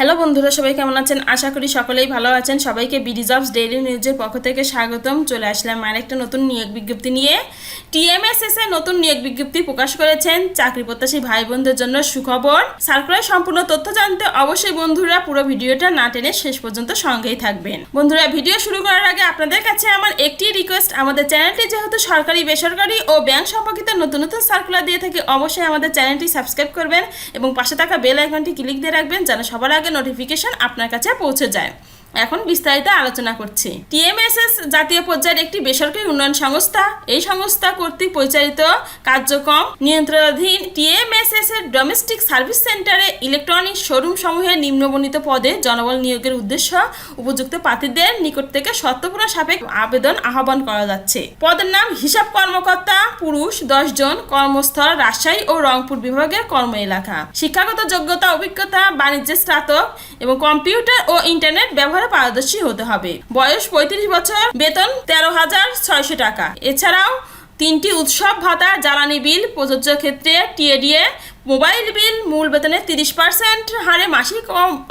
Hello বন্ধুরা, সবাই কেমন আছেন? আশা করি সকলেই ভালো আছেন। সবাইকে বিডি জবস ডেইলি নিউজের পক্ষ থেকে স্বাগতম। চলে আসলাম আর একটা নতুন নিয়োগ বিজ্ঞপ্তি নিয়ে। টিএমএসএস এ নতুন নিয়োগ বিজ্ঞপ্তি প্রকাশ করেছেন চাকরি প্রত্যাশী ভাই বোনদের জন্য সুখবর। সার্কুলার সম্পূর্ণ তথ্য জানতে অবশ্যই বন্ধুরা পুরো ভিডিওটা না টেনে শেষ পর্যন্ত সঙ্গেই থাকবেন। বন্ধুরা, ভিডিও শুরু করার আগে আপনাদের কাছে আমার একটি রিকোয়েস্ট আমাদের চ্যানেলটি যেহেতু সরকারি, বেসরকারি ও ব্যাংক সম্পর্কিত নতুন নতুন সার্কুলার দিয়ে থাকে, অবশ্যই আমাদের চ্যানেলটি সাবস্ক্রাইব করবেন এবং পাশে থাকা বেল আইকনটি ক্লিক দিয়ে রাখবেন যেন সবার আগে নোটিফিকেশন আপনার কাছে পৌঁছে যায়। এখন বিস্তারিত আলোচনা করছি। টিএমএসএস জাতীয় পর্যায়ের একটি বেসরকারি উন্নয়ন সংস্থা। এই সংস্থা কর্তৃক পরিচালিত কার্যক্রম নিয়ন্ত্রণাধীন টিএমএসএস এর ডোমেস্টিক সার্ভিস সেন্টারে ইলেকট্রনিক শোরুম সমূহের নিম্নবর্ণিত পদে জনবল নিয়োগের উদ্দেশ্য উপযুক্ত প্রার্থীদের নিকট থেকে শর্তপূর্ণ সাপেক্ষ আবেদন আহ্বান করা যাচ্ছে। পদের নাম হিসাব কর্মকর্তা, পুরুষ, দশ জন, কর্মস্থল, রাজশাহী ও রংপুর বিভাগের কর্ম এলাকা। শিক্ষাগত যোগ্যতা, অভিজ্ঞতা, বাণিজ্যের স্নাতক এবং কম্পিউটার ও ইন্টারনেট ব্যবহারে পারদর্শী হতে হবে। বয়স পঁয়ত্রিশ বছর, বেতন তেরো হাজার ছয়শো টাকা। এছাড়াও তিনটি উৎসব ভাতা, জ্বালানি বিল, প্রযোজ্য ক্ষেত্রে টিএডিএ মোবাইল বিল মূল বেতনের তিরিশ পার্সেন্ট, হারে মাসিক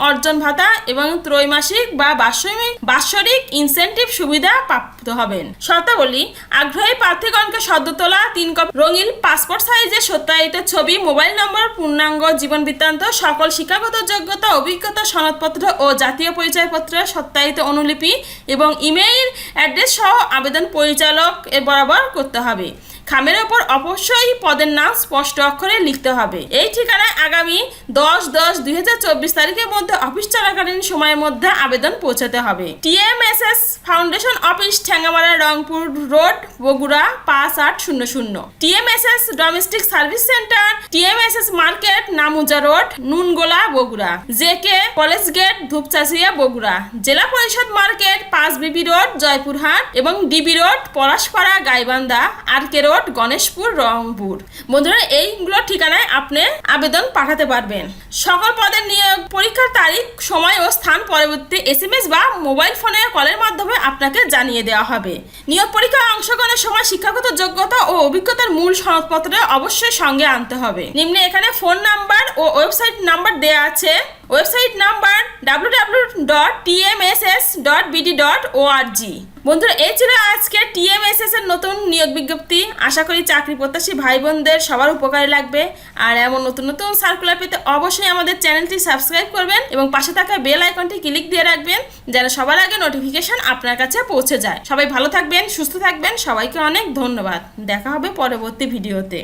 অর্জন ভাতা এবং ত্রৈমাসিক বা বাৎসরিক বাৎসরিক ইনসেন্টিভ সুবিধা প্রাপ্ত হবেন। শর্তাবলী, আগ্রহী প্রার্থীগণকে সদ্য তোলা তিন কপি রঙিন পাসপোর্ট সাইজের সত্যায়িত ছবি, মোবাইল নম্বর, পূর্ণাঙ্গ জীবন বৃত্তান্ত, সকল শিক্ষাগত যোগ্যতা, অভিজ্ঞতা, সনদপত্র ও জাতীয় পরিচয়পত্র সত্যায়িত অনুলিপি এবং ইমেইল অ্যাড্রেস সহ আবেদন পরিচালক বরাবর করতে হবে। খামের ওপর অবশ্যই পদের নাম স্পষ্ট অক্ষরে লিখতে হবে। এই ঠিকানায় আগামী দশ দশ দুই হাজার চব্বিশ তারিখের মধ্যে অফিস চলাকালীন সময়ের মধ্যে আবেদন পৌঁছাতে হবে। TMSS foundation office Thengamara Rangpur road, Bogura পাঁচ আট শূন্য শূন্য। TMSS domestic service centre, TMSS market Namuja road Nungola, Bogura. JK, college gate, Dhupchanchia, Bogura. জেলা পরিষদ মার্কেট, পাঁচ বিবি রোড, জয়পুরহাট এবং DB road, Palashpara, Gaibandha R K road, Ganeshpur, Rangpur. বন্ধুরা, এইগুলো ঠিকানায় আপনি আবেদন পাঠাতে পারবেন। সকল পদের নিয়োগ, পরীক্ষার তারিখ, সময় ও স্থান পরবর্তী এস এম এস বা মোবাইল ফোনে কলের মাধ্যমে আপনাকে জানিয়ে দেওয়া হবে। নিয়োগ পরীক্ষায় অংশগ্রহণের সময় শিক্ষাগত যোগ্যতা ও অভিজ্ঞতার মূল সনদপত্র অবশ্যই সঙ্গে আনতে হবে। নিম্নে এখানে ফোন নাম্বার ও ওয়েবসাইট নাম্বার দেওয়া আছে। Website number W W dot TMSS dot BD dot ORG বন্ধুরা এই ছিল আজকে টিএমএসএস এর নতুন নিয়োগ বিজ্ঞপ্তি। আশা করি চাকরি প্রত্যাশী ভাই বোনদের সবার উপকারে লাগবে। আর এমন নতুন নতুন সার্কুলার পেতে অবশ্যই আমাদের চ্যানেলটি সাবস্ক্রাইব করবেন এবং পাশে থাকা বেল আইকনটি ক্লিক দিয়ে রাখবেন, যেন সবার আগে নোটিফিকেশন আপনার কাছে পৌঁছে যায়। সবাই ভালো থাকবেন, সুস্থ থাকবেন। সবাইকে অনেক ধন্যবাদ। দেখা হবে পরবর্তী ভিডিওতে